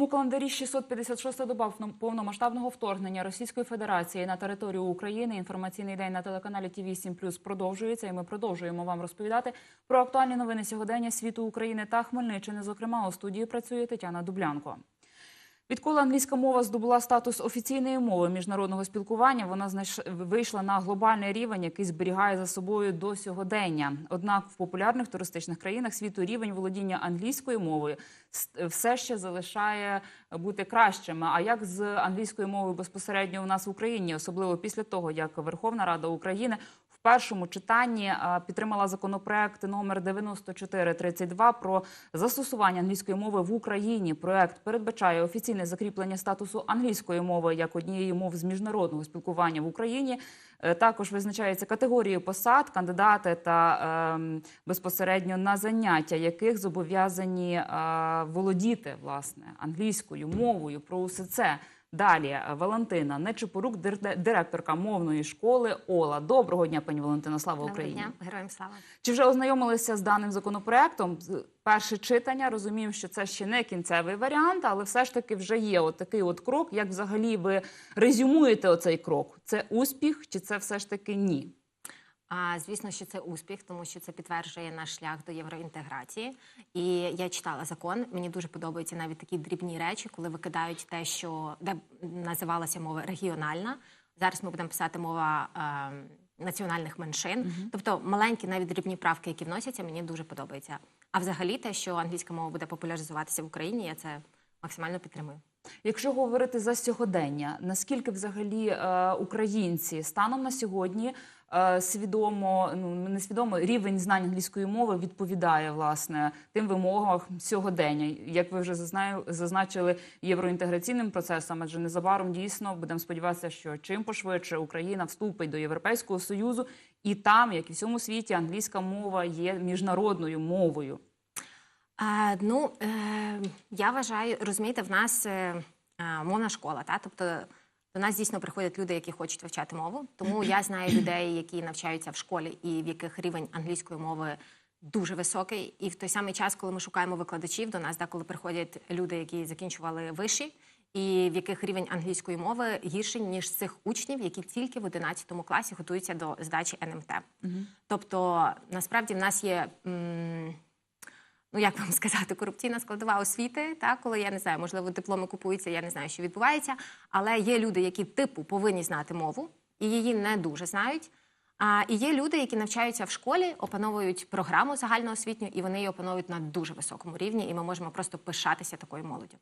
народному календарі 656 доба повномасштабного вторгнення Російської Федерації на територію України. Інформаційний день на телеканалі Ті 8 Плюс продовжується. І ми продовжуємо вам розповідати про актуальні новини сьогодення світу України та Хмельниччини. Зокрема, у студії працює Тетяна Дублянко. Відколи англійська мова здобула статус офіційної мови міжнародного спілкування, вона вийшла на глобальний рівень, який зберігає за собою до сьогодення. Однак в популярних туристичних країнах світу рівень володіння англійською мовою все ще залишає бути кращими. А як з англійською мовою безпосередньо у нас в Україні, особливо після того, як Верховна Рада України першому читанні підтримала законопроект номер 9432 про застосування англійської мови в Україні. Проект передбачає офіційне закріплення статусу англійської мови як однієї мов з міжнародного спілкування в Україні. Е, Також визначаються категорії посад, кандидати та ем, безпосередньо на заняття, яких зобов'язані е, володіти власне англійською мовою. Про усе це далі е, Валентина Нечипорук, дир- директорка мовної школи Ола. Доброго дня, пані Валентина. Слава Доброго Україні! дня, героям слава. Чи вже ознайомилися з даним законопроектом? Перше читання розуміємо, що це ще не кінцевий варіант, але все ж таки вже є от такий от крок. Як взагалі ви резюмуєте оцей крок? Це успіх, чи це все ж таки ні? А звісно, що це успіх, тому що це підтверджує наш шлях до євроінтеграції. І я читала закон. Мені дуже подобаються навіть такі дрібні речі, коли викидають те, що де називалася мова регіональна. Зараз ми будемо писати мова е, національних меншин. Тобто маленькі, навіть дрібні правки, які вносяться, мені дуже подобається. А взагалі, те, що англійська мова буде популяризуватися в Україні, я це максимально підтримую. Якщо говорити за сьогодення, наскільки взагалі е, українці станом на сьогодні е, свідомо, ну не свідомо рівень знань англійської мови відповідає власне тим вимогам сьогодення, як ви вже зазначили євроінтеграційним процесом, адже незабаром дійсно будемо сподіватися, що чим пошвидше Україна вступить до Європейського союзу, і там, як і в всьому світі, англійська мова є міжнародною мовою. Ну, е, я вважаю, розумієте, в нас е, е, мовна школа, та? тобто до нас дійсно приходять люди, які хочуть вивчати мову. Тому я знаю людей, які навчаються в школі і в яких рівень англійської мови дуже високий. І в той самий час, коли ми шукаємо викладачів, до нас деколи приходять люди, які закінчували виші, і в яких рівень англійської мови гірший, ніж цих учнів, які тільки в 11 класі готуються до здачі НМТ. Тобто, насправді в нас є. м, ну як вам сказати, корупційна складова освіти, так, коли я не знаю, можливо, дипломи купуються, я не знаю, що відбувається. Але є люди, які типу повинні знати мову, і її не дуже знають. А і є люди, які навчаються в школі, опановують програму загальноосвітню, і вони її опановують на дуже високому рівні, і ми можемо просто пишатися такою молоддю.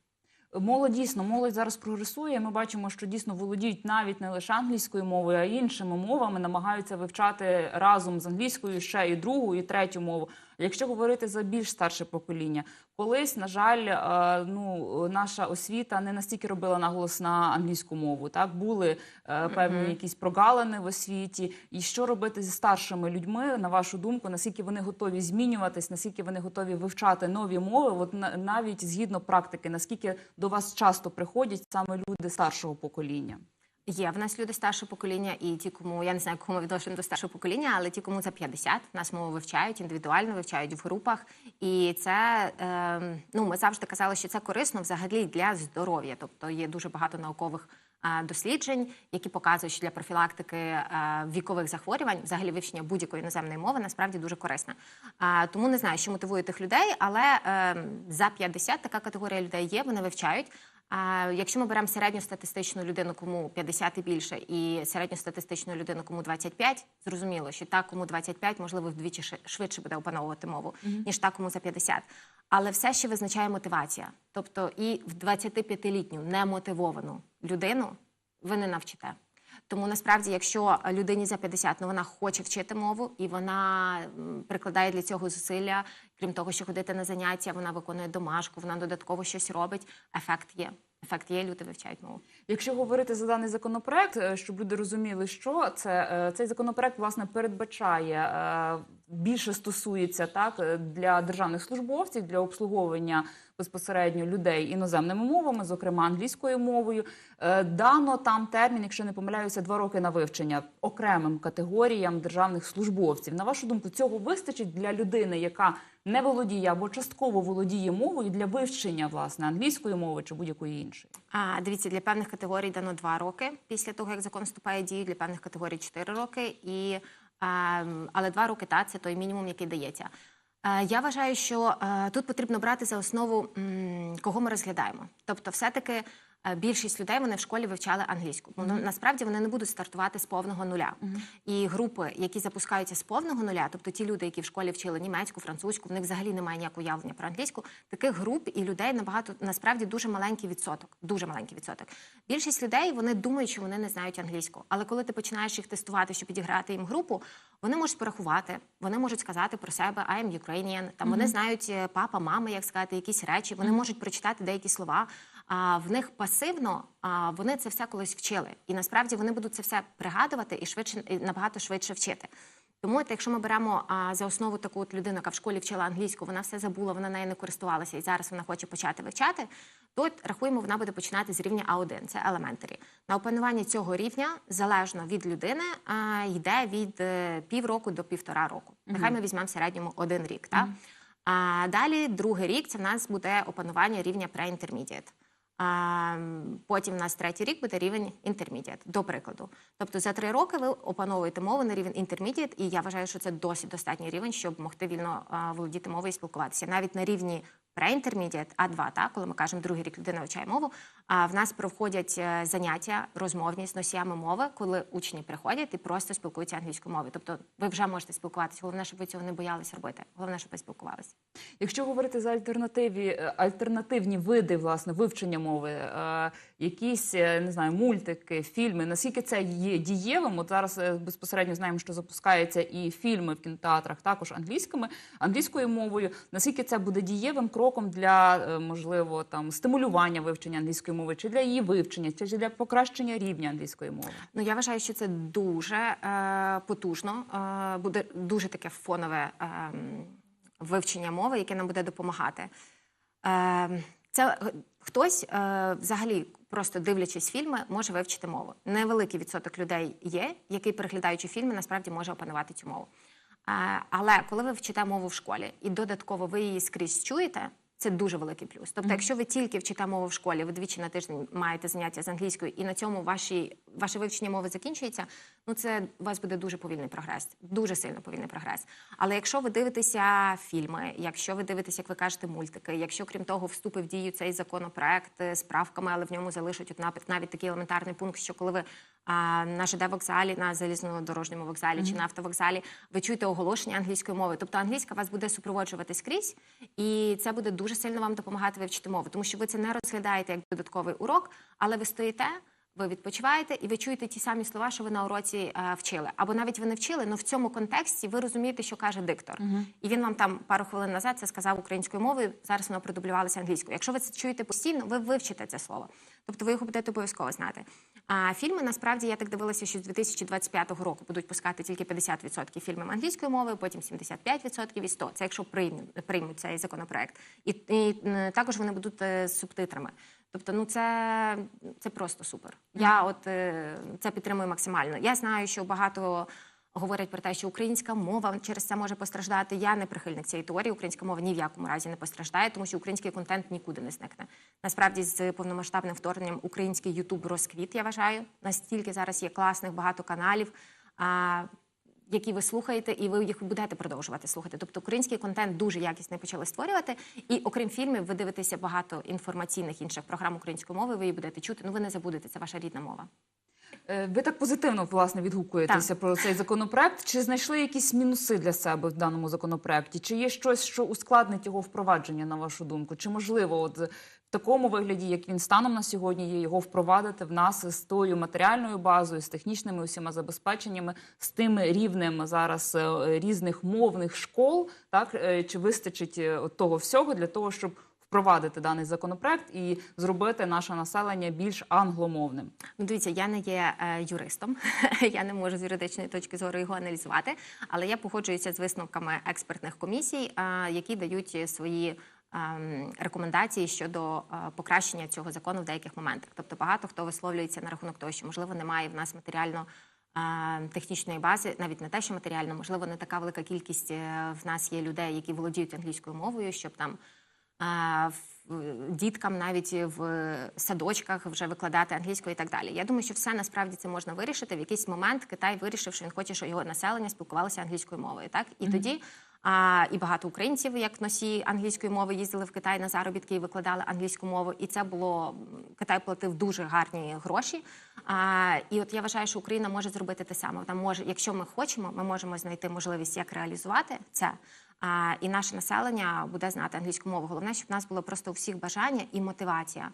Молодь дійсно, молодь зараз прогресує. Ми бачимо, що дійсно володіють навіть не лише англійською мовою, а й іншими мовами, намагаються вивчати разом з англійською ще і другу, і третю мову. Якщо говорити за більш старше покоління, колись, на жаль, е, ну наша освіта не настільки робила наголос на англійську мову. Так були е, певні якісь прогалини в освіті. І що робити зі старшими людьми, на вашу думку, наскільки вони готові змінюватись, наскільки вони готові вивчати нові мови? От навіть згідно практики, наскільки до вас часто приходять саме люди старшого покоління? Є в нас люди старшого покоління, і ті, кому я не знаю, кому ми відношені до старшого покоління, але ті, кому за 50, нас мову вивчають індивідуально, вивчають в групах. І це е, ну ми завжди казали, що це корисно взагалі для здоров'я. Тобто є дуже багато наукових. е, Досліджень, які показують, що для профілактики е, вікових захворювань, взагалі вивчення будь-якої іноземної мови, насправді дуже корисна. Е, тому не знаю, що мотивує тих людей, але е, за 50 така категорія людей є, вони вивчають. А якщо ми беремо середньостатистичну людину, кому 50 і більше, і середньостатистичну людину, кому 25, зрозуміло, що та, кому 25, можливо, вдвічі швидше буде опановувати мову, ніж та, кому за 50. Але все ще визначає мотивація. Тобто і в 25-літню немотивовану людину ви не навчите. Тому насправді, якщо людині за 50, ну вона хоче вчити мову і вона прикладає для цього зусилля, крім того, що ходити на заняття, вона виконує домашку, вона додатково щось робить. Ефект є. Ефект є, люди вивчають мову. Якщо говорити за даний законопроект, е, щоб люди розуміли, що це е, цей законопроект власне передбачає е, більше стосується так е, для державних службовців для обслуговування безпосередньо людей іноземними мовами, зокрема англійською мовою. Е, Дано там термін, якщо не помиляюся, два роки на вивчення окремим категоріям державних службовців. На вашу думку, цього вистачить для людини, яка не володіє або частково володіє мовою для вивчення власне англійської мови чи будь-якої іншої. А, дивіться, для певних категорій дано два роки після того, як закон вступає в дію, для певних категорій чотири роки. І, ем, але два роки та це той мінімум, який дається. Е, Я вважаю, що е, тут потрібно брати за основу, кого ми розглядаємо. Тобто, все-таки більшість людей вони в школі вивчали англійську. Бо ну, насправді вони не будуть стартувати з повного нуля. І групи, які запускаються з повного нуля, тобто ті люди, які в школі вчили німецьку, французьку, в них взагалі немає ніякого уявлення про англійську. Таких груп і людей набагато насправді дуже маленький відсоток. Дуже маленький відсоток. Більшість людей вони думають, що вони не знають англійську. Але коли ти починаєш їх тестувати, щоб підіграти їм групу, вони можуть порахувати, вони можуть сказати про себе I am Ukrainian, Там вони знають е, папа, мама, як сказати, якісь речі. Вони можуть прочитати деякі слова. А в них пасивно а, вони це все колись вчили. І насправді вони будуть це все пригадувати і швидше і набагато швидше вчити. Тому, от, якщо ми беремо а, за основу таку от людину, яка в школі вчила англійську, вона все забула, вона нею не користувалася, і зараз вона хоче почати вивчати, то от, рахуємо, вона буде починати з рівня А1, це елементарі. На опанування цього рівня, залежно від людини, а, йде від е, півроку до півтора року. Нехай ми візьмемо в середньому один рік. Так? А далі другий рік це в нас буде опанування рівня pre-intermediate. Потім у нас третій рік буде рівень інтермідіат, до прикладу. Тобто за три роки ви опановуєте мову на рівень інтермідіат, і я вважаю, що це досить достатній рівень, щоб могти вільно володіти мовою і спілкуватися. Навіть на рівні pre-intermediate, А2, так, коли ми кажемо другий рік людина вивчає мову, а в нас проходять е, заняття розмовні з носіями мови, коли учні приходять і просто спілкуються англійською мовою. Тобто ви вже можете спілкуватися. Головне, щоб ви цього не боялися робити. Головне, щоб ви спілкувалися. Якщо говорити за альтернативі, е, альтернативні види власне вивчення мови, е, якісь е, не знаю, мультики, фільми, наскільки це є дієвим? От зараз е, безпосередньо знаємо, що запускаються і фільми в кінотеатрах також англійськими, англійською мовою. Наскільки це буде дієвим кроком для е, можливо там стимулювання вивчення англійської мови, чи для її вивчення, чи для покращення рівня англійської мови? Ну я вважаю, що це дуже е, потужно, е, буде дуже таке фонове е, вивчення мови, яке нам буде допомагати. Це хтось взагалі, просто дивлячись фільми, може вивчити мову. Невеликий відсоток людей є, який, переглядаючи фільми, насправді може опанувати цю мову. Але коли ви вчите мову в школі і додатково ви її скрізь чуєте, це дуже великий плюс. Тобто, якщо ви тільки вчите мову в школі, ви двічі на тиждень маєте заняття з англійською, і на цьому ваші, ваше вивчення мови закінчується, ну це у вас буде дуже повільний прогрес, дуже сильно повільний прогрес. Але якщо ви дивитеся фільми, якщо ви дивитеся, як ви кажете, мультики, якщо крім того вступив в дію цей законопроект е, з правками, але в ньому залишать от навіть, такий елементарний пункт, що коли ви на ЖД вокзалі, на залізнодорожньому вокзалі чи на автовокзалі, ви чуєте оголошення англійської мови. Тобто англійська вас буде супроводжувати скрізь, і це буде дуже сильно вам допомагати вивчити мову, тому що ви це не розглядаєте як додатковий урок, але ви стоїте. Ви відпочиваєте і ви чуєте ті самі слова, що ви на уроці е, вчили. Або навіть ви не вчили, але в цьому контексті ви розумієте, що каже диктор. І він вам там пару хвилин назад це сказав українською мовою. Зараз воно продублювалося англійською. Якщо ви це чуєте постійно, ви вивчите це слово. Тобто ви його будете обов'язково знати. А фільми насправді я так дивилася, що з 2025 року будуть пускати тільки 50% фільмів англійською мовою, потім 75% і 100%. Це якщо приймуть, приймуть цей законопроект. І, і також вони будуть е, з субтитрами. Тобто, ну це, це просто супер. Я от е, це підтримую максимально. Я знаю, що багато говорять про те, що українська мова через це може постраждати. Я не прихильник цієї теорії. Українська мова ні в якому разі не постраждає, тому що український контент нікуди не зникне. Насправді, з повномасштабним вторгненням український Ютуб розквіт. Я вважаю, настільки зараз є класних багато каналів. Які ви слухаєте, і ви їх будете продовжувати слухати. Тобто український контент дуже якісний почали створювати. І окрім фільмів, ви дивитеся багато інформаційних інших програм української мови. Ви її будете чути. Ну ви не забудете, це ваша рідна мова. Е, Ви так позитивно власне відгукуєтеся про цей законопроект. Чи знайшли якісь мінуси для себе в даному законопроекті? Чи є щось, що ускладнить його впровадження, на вашу думку? Чи можливо, от такому вигляді, як він станом на сьогодні, є його впровадити в нас з тою матеріальною базою, з технічними усіма забезпеченнями, з тим рівнем зараз е, різних мовних школ? Так Е, чи вистачить е, того всього для того, щоб впровадити даний законопроект і зробити наше населення більш англомовним? Ну, дивіться, я не є е, юристом, я не можу з юридичної точки зору його аналізувати, але я погоджуюся з висновками експертних комісій, е, які дають свої. Ем, Рекомендації щодо е, покращення цього закону в деяких моментах. Тобто багато хто висловлюється на рахунок того, що можливо немає в нас матеріально е, технічної бази, навіть не те, що матеріально, можливо, не така велика кількість е, в нас є людей, які володіють англійською мовою, щоб там е, діткам навіть в садочках вже викладати англійською і так далі. Я думаю, що все насправді це можна вирішити. В якийсь момент Китай вирішив, що він хоче, щоб його населення спілкувалося англійською мовою. Так і тоді. А, і багато українців, як носії англійської мови, їздили в Китай на заробітки і викладали англійську мову. І це було Китай платив дуже гарні гроші. А, і от я вважаю, що Україна може зробити те саме. Вона може, якщо ми хочемо, ми можемо знайти можливість, як реалізувати це. А, і наше населення буде знати англійську мову. Головне, щоб в нас було просто у всіх бажання і мотивація.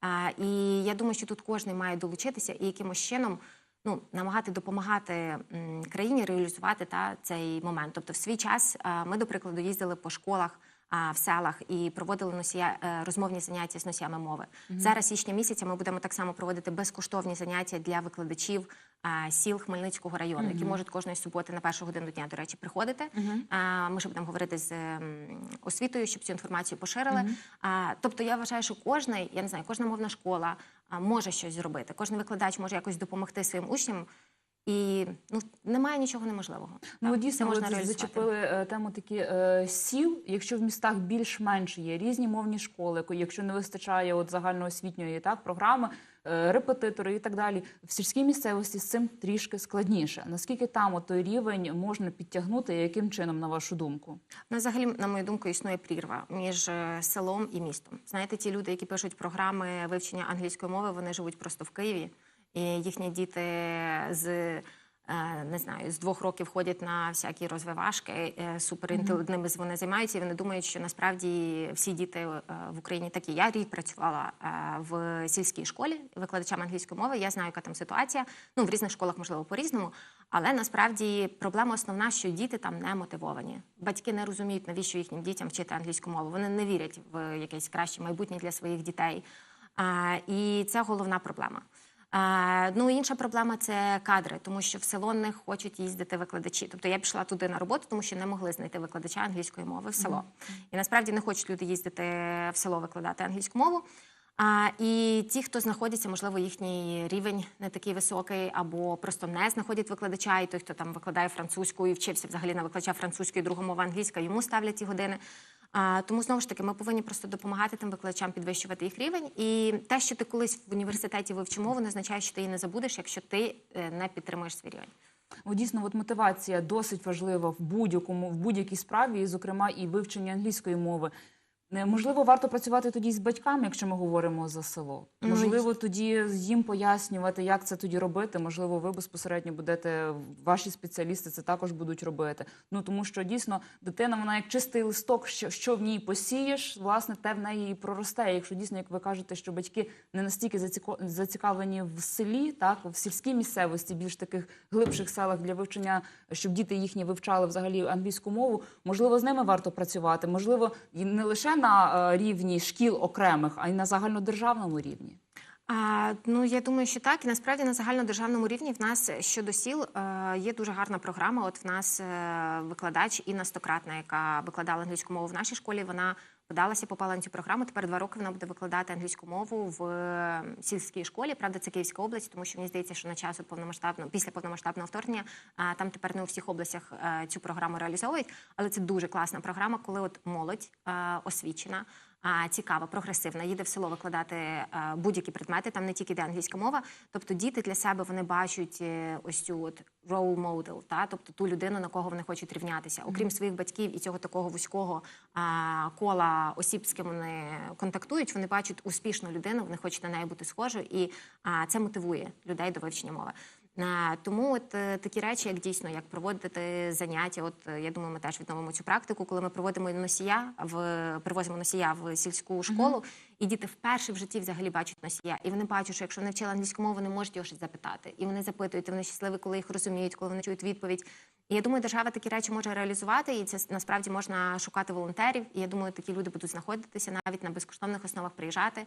А, і я думаю, що тут кожен має долучитися і якимось чином ну, намагати допомагати країні реалізувати та, цей момент. Тобто, в свій час ми, до прикладу, їздили по школах. В селах і проводили носія е, розмовні заняття з носіями мови. Зараз січня місяця ми будемо так само проводити безкоштовні заняття для викладачів сіл Хмельницького району, які можуть кожної суботи на першу годину дня, до речі, приходити. А, Ми ще будемо говорити з ем, освітою, щоб цю інформацію поширили. А, Тобто я вважаю, що кожний, я не знаю, кожна мовна школа може щось зробити. Кожен викладач може якось допомогти своїм учням. І ну немає нічого неможливого. Ну, Так, дійсно, ви можна зачепили е, тему такі е, сіл. Якщо в містах більш-менш є різні мовні школи, якщо не вистачає от загальноосвітньої так програми, репетитори і так далі, в сільській місцевості з цим трішки складніше. Наскільки там той рівень можна підтягнути, і яким чином, на вашу думку? Ну, взагалі, на мою думку, існує прірва між е, селом і містом. Знаєте, ті люди, які пишуть програми вивчення англійської мови, вони живуть просто в Києві, і їхні діти з. Е, Не знаю, з двох років ходять на всякі розвивашки, е, суперінтелектними вони займаються, і вони думають, що насправді всі діти е, в Україні такі. Я рік працювала в сільській школі викладачем англійської мови. Я знаю, яка там ситуація. Ну в різних школах можливо по-різному. Але насправді проблема основна, що діти там не мотивовані. Батьки не розуміють, навіщо їхнім дітям вчити англійську мову. Вони не вірять в якесь краще майбутнє для своїх дітей. І це головна проблема. Ну інша проблема це кадри, тому що в село не хочуть їздити викладачі. Тобто я пішла туди на роботу, тому що не могли знайти викладача англійської мови в село. І насправді не хочуть люди їздити в село викладати англійську мову. А, і ті, хто знаходяться, можливо, їхній рівень не такий високий, або просто не знаходять викладача, і той, хто там викладає французьку і вчився взагалі на викладача французької, друга мова англійська, йому ставлять ті години. Тому знову ж таки, ми повинні просто допомагати тим викладачам підвищувати їх рівень. І те, що ти колись в університеті вивчив мову, не означає, що ти її не забудеш, якщо ти е, не підтримуєш свій рівень. О, дійсно, от мотивація досить важлива в будь-якому в будь-якій справі, і, зокрема, і вивчення англійської мови. Не, Можливо, варто працювати тоді з батьками, якщо ми говоримо за село. Ну, Можливо, тоді їм пояснювати, як це тоді робити. Можливо, ви безпосередньо будете, ваші спеціалісти це також будуть робити. Ну тому що дійсно дитина, вона як чистий листок, що, що в ній посієш, власне, те в неї і проросте. Якщо дійсно, як ви кажете, що батьки не настільки зацікавлені в селі, так в сільській місцевості, більш таких глибших селах для вивчення, щоб діти їхні вивчали взагалі англійську мову. Можливо, з ними варто працювати. Можливо, не лише на е, рівні шкіл окремих, а й на загальнодержавному рівні. А, ну я думаю, що так. І насправді на загальнодержавному рівні в нас щодо сіл е, є дуже гарна програма. От в нас е, викладач Інна Стократна, яка викладала англійську мову в нашій школі. Вона подалася, попала на цю програму. Тепер два роки вона буде викладати англійську мову в е, сільській школі. Правда, це Київська область, тому що мені здається, що на часу повномасштабного після повномасштабного вторгнення там тепер не у всіх областях е, цю програму реалізовують. Але це дуже класна програма, коли от молодь е, освічена цікава, прогресивна, їде в село викладати а, будь-які предмети, там не тільки йде англійська мова. Тобто діти для себе вони бачать е, ось цю от role model, та тобто ту людину, на кого вони хочуть рівнятися. Окрім своїх батьків і цього такого вузького а, кола осіб, з ким вони контактують, вони бачать успішну людину, вони хочуть на неї бути схожою, і а, це мотивує людей до вивчення мови. Тому от е, такі речі, як дійсно, як проводити заняття. От е, я думаю, ми теж відновимо цю практику, коли ми проводимо носія в привозимо носія в сільську школу, і діти вперше в житті взагалі бачать носія. І вони бачать, що якщо вони вчили англійську мову, вони можуть його щось запитати. І вони запитують, і вони щасливі, коли їх розуміють, коли вони чують відповідь. І я думаю, держава такі речі може реалізувати, і це насправді можна шукати волонтерів. І я думаю, такі люди будуть знаходитися навіть на безкоштовних основах приїжджати,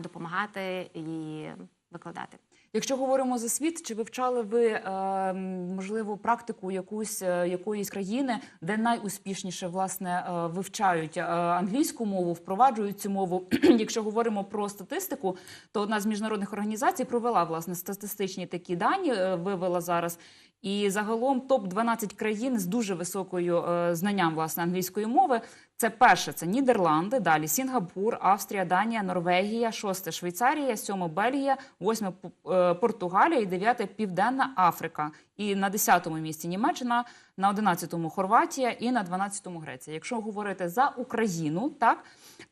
допомагати і викладати. Якщо говоримо за світ, чи вивчали ви е, можливо практику якусь е, якоїсь країни, де найуспішніше власне е, вивчають е, англійську мову, впроваджують цю мову? Якщо говоримо про статистику, то одна з міжнародних організацій провела власне статистичні такі дані, вивела зараз. І загалом топ 12 країн з дуже високою знанням власне англійської мови. Це перше, це Нідерланди, далі Сінгапур, Австрія, Данія, Норвегія, шосте Швейцарія, сьоме Бельгія, восьме е, Португалія і дев'яте Південна Африка. І на десятому місці Німеччина, на одинадцятому Хорватія і на дванадцятому Греція. Якщо говорити за Україну, так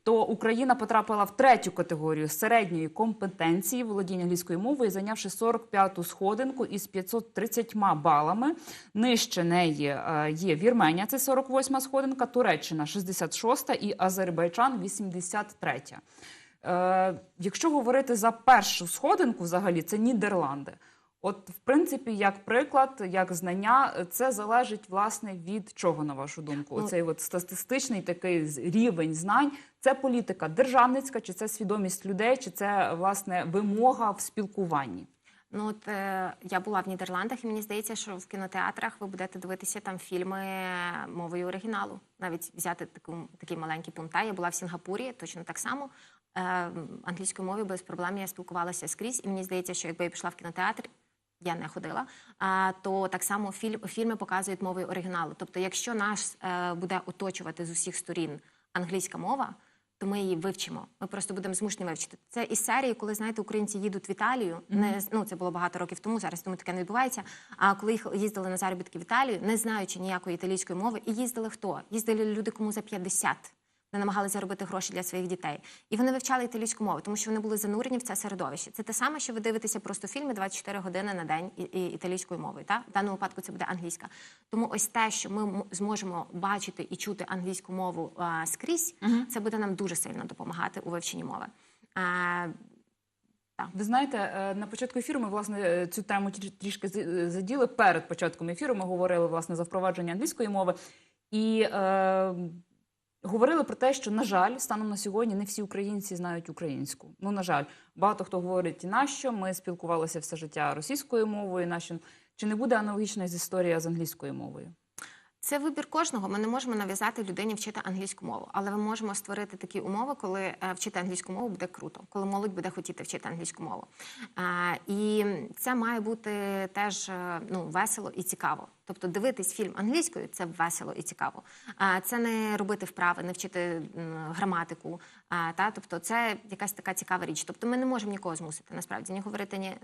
то Україна потрапила в третю категорію середньої компетенції володіння англійською мовою, зайнявши 45-ту сходинку із 530 балами. Нижче неї е, є Вірменія, це 48-ма сходинка, Туреччина 66-та і Азербайджан 83-я. Е, якщо говорити за першу сходинку, взагалі це Нідерланди. От, в принципі, як приклад, як знання, це залежить власне від чого, на вашу думку? Ну, Оцей от статистичний такий рівень знань. Це політика державницька, чи це свідомість людей, чи це власне вимога в спілкуванні? Ну от е, я була в Нідерландах, і мені здається, що в кінотеатрах ви будете дивитися там фільми мовою оригіналу. Навіть взяти таку такий маленький пункт. Я була в Сінгапурі, точно так само. Е, англійською мовою без проблем я спілкувалася скрізь, і мені здається, що якби я пішла в кінотеатр. Я не ходила, то так само фільм, фільми показують мовою оригіналу. Тобто, якщо нас е, буде оточувати з усіх сторін англійська мова, то ми її вивчимо. Ми просто будемо змушені вивчити. Це із серії, коли знаєте, українці їдуть в Італію. Не ну це було багато років тому. Зараз тому таке не відбувається. А коли їх їздили на заробітки в Італію, не знаючи ніякої італійської мови, і їздили хто? Їздили люди, кому за 50. Вони намагалися заробити гроші для своїх дітей. І вони вивчали італійську мову, тому що вони були занурені в це середовище. Це те саме, що ви дивитеся просто фільми 24 години на день і, і італійською мовою. Та? В даному випадку це буде англійська. Тому ось те, що ми зможемо бачити і чути англійську мову а, скрізь, це буде нам дуже сильно допомагати у вивченні мови. А, Ви знаєте, е, на початку ефіру ми власне е, цю тему трішки заділи. Перед початком ефіру ми говорили власне за впровадження англійської мови і е, говорили про те, що на жаль, станом на сьогодні не всі українці знають українську. Ну на жаль, багато хто говорить, нащо ми спілкувалися все життя російською мовою. Нащо чи не буде аналогічна історія з англійською мовою? Це вибір кожного. Ми не можемо нав'язати людині вчити англійську мову, але ми можемо створити такі умови, коли е, вчити англійську мову буде круто, коли молодь буде хотіти вчити англійську мову. І це має бути теж е, ну, весело і цікаво. Тобто дивитись фільм англійською це весело і цікаво. Це не робити вправи, не вчити граматику. Та тобто, це якась така цікава річ. Тобто, ми не можемо нікого змусити насправді ні говорити ні,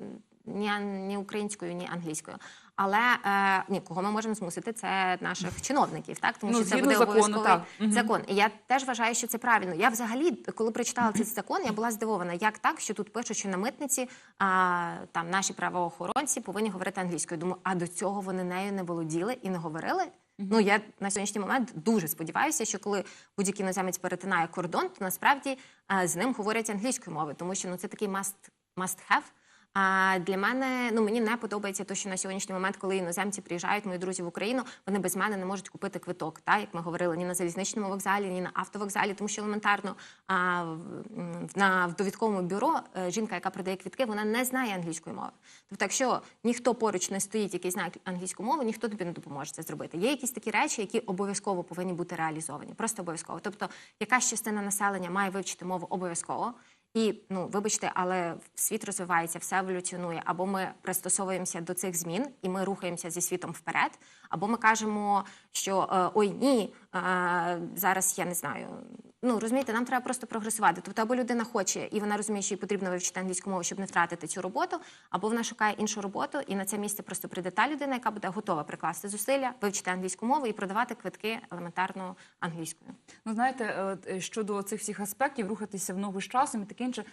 ні, ні українською, ні англійською. Але е, ні, кого ми можемо змусити, це наших чиновників, так тому Ну, що це буде закону, обов'язковий так. Закон. І я теж вважаю, що це правильно. Я взагалі, коли прочитала цей закон, я була здивована, як так, що тут пишуть, що на митниці а, там наші правоохоронці повинні говорити англійською. Думаю, а до цього вони нею не володіли і не говорили. Ну я на сьогоднішній момент дуже сподіваюся, що коли будь-який іноземець перетинає кордон, то насправді а, з ним говорять англійською мовою, тому що ну це такий must, must have. А для мене ну мені не подобається те, що на сьогоднішній момент, коли іноземці приїжджають, мої друзі в Україну, вони без мене не можуть купити квиток. Та як ми говорили, ні на залізничному вокзалі, ні на автовокзалі, тому що елементарно а, на в довідковому бюро е, жінка, яка продає квітки, вона не знає англійської мови. Тобто, якщо ніхто поруч не стоїть, який знає англійську мову, ніхто тобі не допоможе це зробити. Є якісь такі речі, які обов'язково повинні бути реалізовані. Просто обов'язково. Тобто, якась частина населення має вивчити мову обов'язково. І ну вибачте, але світ розвивається, все еволюціонує. Або ми пристосовуємося до цих змін і ми рухаємося зі світом вперед, Або ми кажемо, що е, ой, ні, е, зараз я не знаю. Ну розумієте, нам треба просто прогресувати. Тобто, або людина хоче, і вона розуміє, що їй потрібно вивчити англійську мову, щоб не втратити цю роботу, або вона шукає іншу роботу, і на це місце просто прийде та людина, яка буде готова прикласти зусилля, вивчити англійську мову і продавати квитки елементарно англійською. Ну, знаєте, е, щодо цих всіх аспектів, рухатися в ногу з часом і таке інше,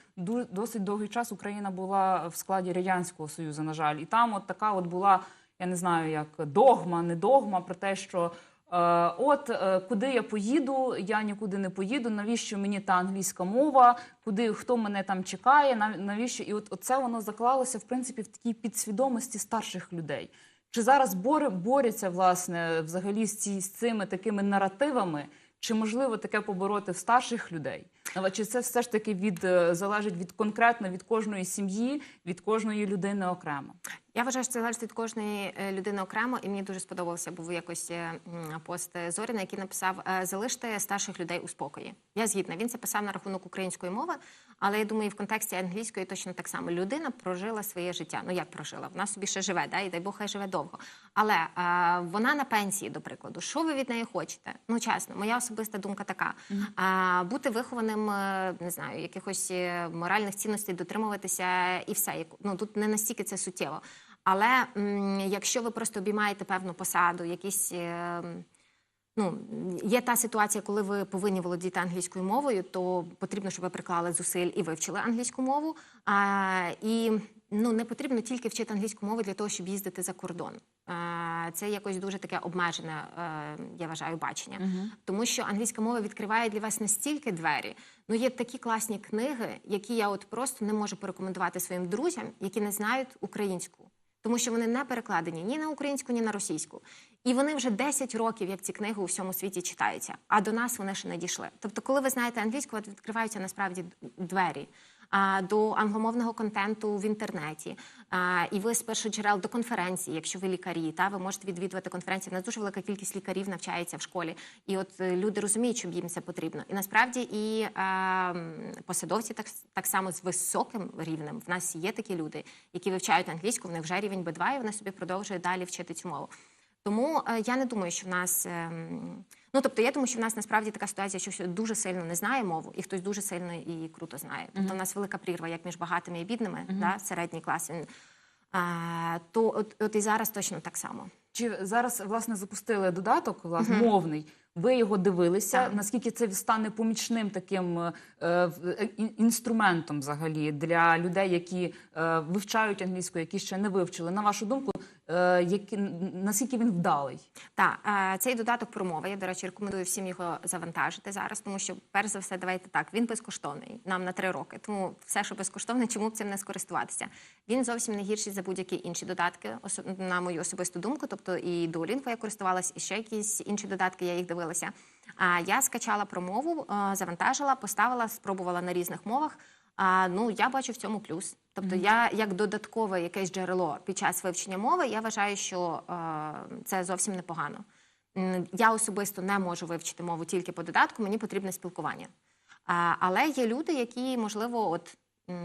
досить довгий час Україна була в складі Радянського Союзу, на жаль. І там от така от була, я не знаю, як догма, не догма про те, що е, от е, куди я поїду, я нікуди не поїду, навіщо мені та англійська мова, куди хто мене там чекає, навіщо? І от оце воно заклалося в принципі в такій підсвідомості старших людей. Чи зараз бори, борються власне взагалі з, ці, з цими такими наративами? Чи можливо таке побороти в старших людей? Але Чи це все ж таки від е, залежить від конкретно від кожної сім'ї, від кожної людини окремо? Я вважаю, що це залежить від кожної е, людини окремо, і мені дуже сподобався був якось е, пост Зоріна, який написав залиште старших людей у спокої. Я згідна. Він це писав на рахунок української мови, але я думаю, в контексті англійської точно так само. Людина прожила своє життя. Ну як прожила? Вона собі ще живе, да? і дай Бог хай живе довго. Але е, вона на пенсії, до прикладу, що ви від неї хочете? Ну чесно, моя особиста думка така: е, бути вихованим, е, не знаю, якихось е, моральних цінностей, дотримуватися і все. Ну тут не настільки це суттєво. Але якщо ви просто обіймаєте певну посаду, якісь. е, Ну, є та ситуація, коли ви повинні володіти англійською мовою, то потрібно, щоб ви приклали зусиль і вивчили англійську мову. А, і ну, не потрібно тільки вчити англійську мову для того, щоб їздити за кордон. Це якось дуже таке обмежене, е, я вважаю, бачення. Тому що англійська мова відкриває для вас настільки двері. Ну, є такі класні книги, які я от просто не можу порекомендувати своїм друзям, які не знають українську тому що вони не перекладені ні на українську, ні на російську. І вони вже 10 років, як ці книги у всьому світі читаються, а до нас вони ще не дійшли. Тобто, коли ви знаєте англійську, відкриваються насправді двері. До англомовного контенту в інтернеті, і ви з першоджерел до конференцій, якщо ви лікарі, та ви можете відвідувати конференції. У нас дуже велика кількість лікарів навчається в школі, і от е, люди розуміють, що їм це потрібно. І насправді і е, посадовці так, так само з високим рівнем. В нас є такі люди, які вивчають англійську, в них вже рівень B2, і вони собі продовжують далі вчити цю мову. Тому е, я не думаю, що в нас. ем, Ну, тобто, я думаю, що в нас насправді така ситуація, що дуже сильно не знає мову, і хтось дуже сильно і круто знає. Тобто, в нас велика прірва, як між багатими і бідними, да, середній клас. Він, А, то от, от і зараз точно так само. Чи зараз власне запустили додаток власне мовний? Ви його дивилися? Так. Наскільки це стане помічним таким е, е, ін- інструментом взагалі для людей, які е, вивчають англійську, які ще не вивчили? На вашу думку, е, які, наскільки він вдалий? Так, е, цей додаток про мови, я, до речі, рекомендую всім його завантажити зараз, тому що, перш за все, давайте так, він безкоштовний нам на три роки. Тому все, що безкоштовне, чому б цим не скористуватися? Він зовсім не гірший за будь-які інші додатки, на мою особисту думку. Тобто і Duolingo я користувалась, і ще якісь інші додатки, я їх дивилася. А я скачала промову, е, завантажила, поставила, спробувала на різних мовах. А, ну, я бачу в цьому плюс. Тобто, я як додаткове якесь джерело під час вивчення мови, я вважаю, що е, це зовсім непогано. Я особисто не можу вивчити мову тільки по додатку, мені потрібне спілкування. А, але є люди, які, можливо, от.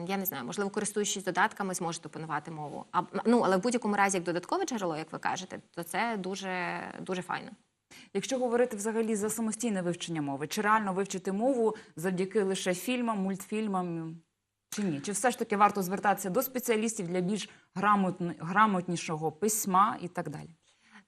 Я не знаю, можливо, користуючись додатками, зможуть опанувати мову. А ну але в будь-якому разі, як додаткове джерело, як ви кажете, то це дуже дуже файно. Якщо говорити взагалі за самостійне вивчення мови, чи реально вивчити мову завдяки лише фільмам, мультфільмам? Чи ні? Чи все ж таки варто звертатися до спеціалістів для більш грамотнішого письма і так далі?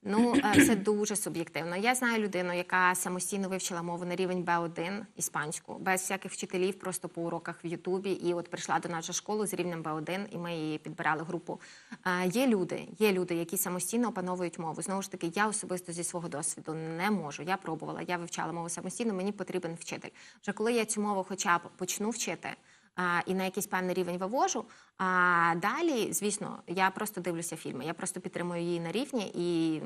Ну, е, це дуже суб'єктивно. Я знаю людину, яка самостійно вивчила мову на рівень Б1 іспанську, без всяких вчителів, просто по уроках в Ютубі. І от прийшла до нас в школу з рівнем Б1, і ми її підбирали групу. Е, Є люди, є люди, які самостійно опановують мову. Знову ж таки, я особисто зі свого досвіду не можу. Я пробувала, я вивчала мову самостійно. Мені потрібен вчитель. Вже коли я цю мову, хоча б почну вчити. А, і на якийсь певний рівень вивожу. А далі, звісно, я просто дивлюся фільми. Я просто підтримую її на рівні, і...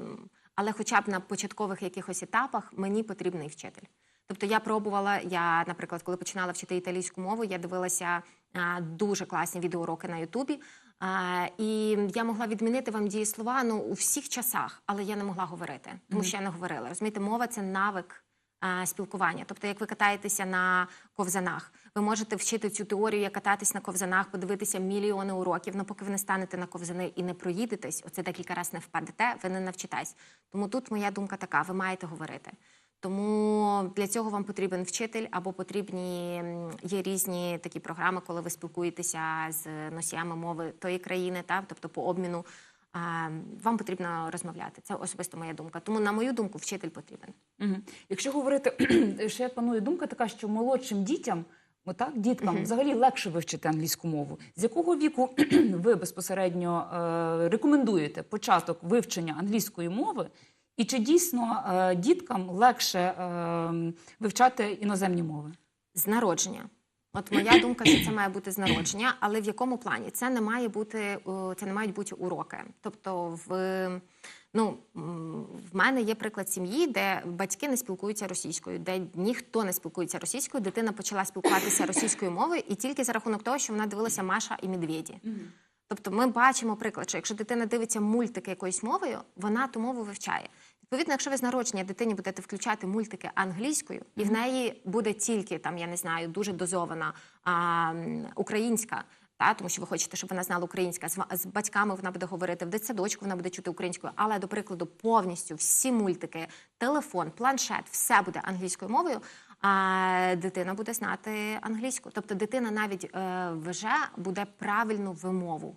але хоча б на початкових якихось етапах мені потрібний вчитель. Тобто я пробувала, я, наприклад, коли починала вчити італійську мову, я дивилася а, дуже класні відеоуроки на Ютубі. А, і я могла відмінити вам дієслова ну, у всіх часах, але я не могла говорити, тому що я не говорила. Розумієте, мова це навик спілкування. Тобто, як ви катаєтеся на ковзанах, ви можете вчити цю теорію, як кататись на ковзанах, подивитися мільйони уроків. але поки ви не станете на ковзани і не проїдетесь, оце декілька разів не впадете, ви не навчитесь. Тому тут моя думка така: ви маєте говорити. Тому для цього вам потрібен вчитель або потрібні є різні такі програми, коли ви спілкуєтеся з носіями мови тої країни, та тобто по обміну. Вам потрібно розмовляти. Це особисто моя думка. Тому, на мою думку, вчитель потрібен. Угу. Якщо говорити, ще панує думка така, що молодшим дітям, отак, діткам взагалі легше вивчити англійську мову. З якого віку ви безпосередньо е, рекомендуєте початок вивчення англійської мови? І чи дійсно е, діткам легше е, вивчати іноземні мови? З народження. От моя думка, що це має бути з народження, але в якому плані? Це не має бути, це не мають бути уроки. Тобто, в ну в мене є приклад сім'ї, де батьки не спілкуються російською, де ніхто не спілкується російською. Дитина почала спілкуватися російською мовою, і тільки за рахунок того, що вона дивилася Маша і Медведі. Тобто, ми бачимо приклад, що якщо дитина дивиться мультики якоюсь мовою, вона ту мову вивчає. Відповідно, якщо ви з народження дитині будете включати мультики англійською, і в неї буде тільки там, я не знаю, дуже дозована а, українська. Та, тому що ви хочете, щоб вона знала українська. З, з батьками вона буде говорити в дитсадочку, вона буде чути українською, але до прикладу, повністю всі мультики, телефон, планшет, все буде англійською мовою. А дитина буде знати англійську. Тобто дитина навіть е, вже буде правильну вимову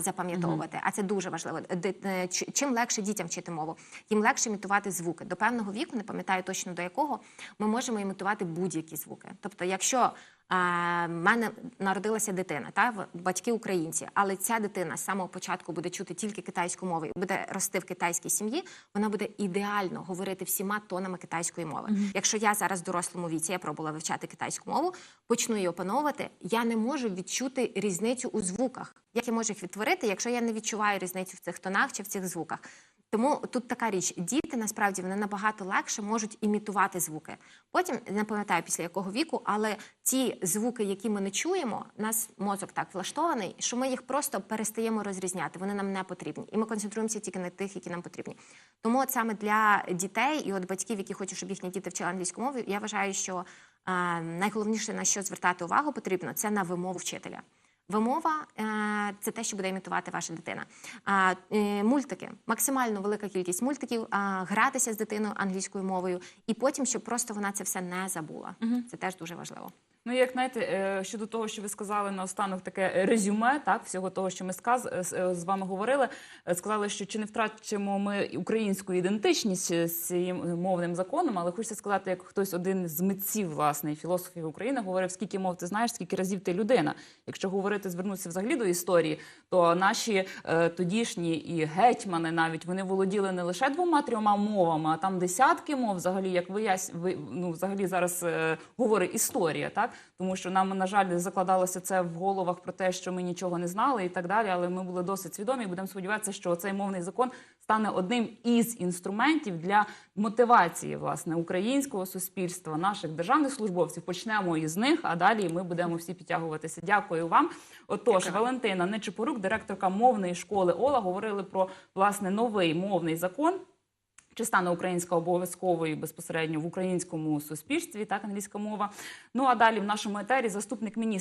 запам'ятовувати. А це дуже важливо. Е, Чим легше дітям вчити мову, їм легше імітувати звуки. До певного віку, не пам'ятаю точно до якого, ми можемо імітувати будь-які звуки. Тобто, якщо в мене народилася дитина, та батьки українці, але ця дитина з самого початку буде чути тільки китайську мову і буде рости в китайській сім'ї, вона буде ідеально говорити всіма тонами китайської мови. Якщо я зараз в дорослому віці, я пробувала вивчати китайську мову, почну її опановувати, я не можу відчути різницю у звуках. Як я можу їх відтворити, якщо я не відчуваю різницю в цих тонах чи в цих звуках? Тому тут така річ: діти насправді вони набагато легше можуть імітувати звуки. Потім не пам'ятаю після якого віку, але ті звуки, які ми не чуємо, нас мозок так влаштований, що ми їх просто перестаємо розрізняти. Вони нам не потрібні, і ми концентруємося тільки на тих, які нам потрібні. Тому от саме для дітей і от батьків, які хочуть, щоб їхні діти вчили англійську мову, я вважаю, що е, найголовніше на що звертати увагу потрібно, це на вимову вчителя. Вимова е, це те, що буде імітувати ваша дитина. Е, мультики, максимально велика кількість мультиків, гратися з дитиною англійською мовою, і потім, щоб просто вона це все не забула. Це теж дуже важливо. Ну, як знаєте, е, щодо того, що ви сказали наостанок, таке резюме, так всього того, що ми сказ е, з- е, вами говорили, сказали, що чи не втратимо ми українську ідентичність з цим мовним законом, але хочеться сказати, як хтось один з митців, власне, філософів України говорив, скільки мов ти знаєш, скільки разів ти людина. Якщо говорити, звернутися взагалі до історії, то наші тодішні і гетьмани навіть вони володіли не лише двома трьома мовами, а там десятки мов, взагалі, як вияс... ви, ну, взагалі зараз говорить історія, так тому що нам, на жаль, закладалося це в головах про те, що ми нічого не знали і так далі. Але ми були досить свідомі. і Будемо сподіватися, що цей мовний закон стане одним із інструментів для мотивації власне українського суспільства, наших державних службовців. Почнемо із них, а далі ми будемо всі підтягуватися. Дякую вам. Отож, Дякую. Валентина Нечипорук, директорка мовної школи Ола, говорили про власне новий мовний закон. Чи стане українська обов'язковою безпосередньо в українському суспільстві, так англійська мова. Ну а далі в нашому етері заступник міністра.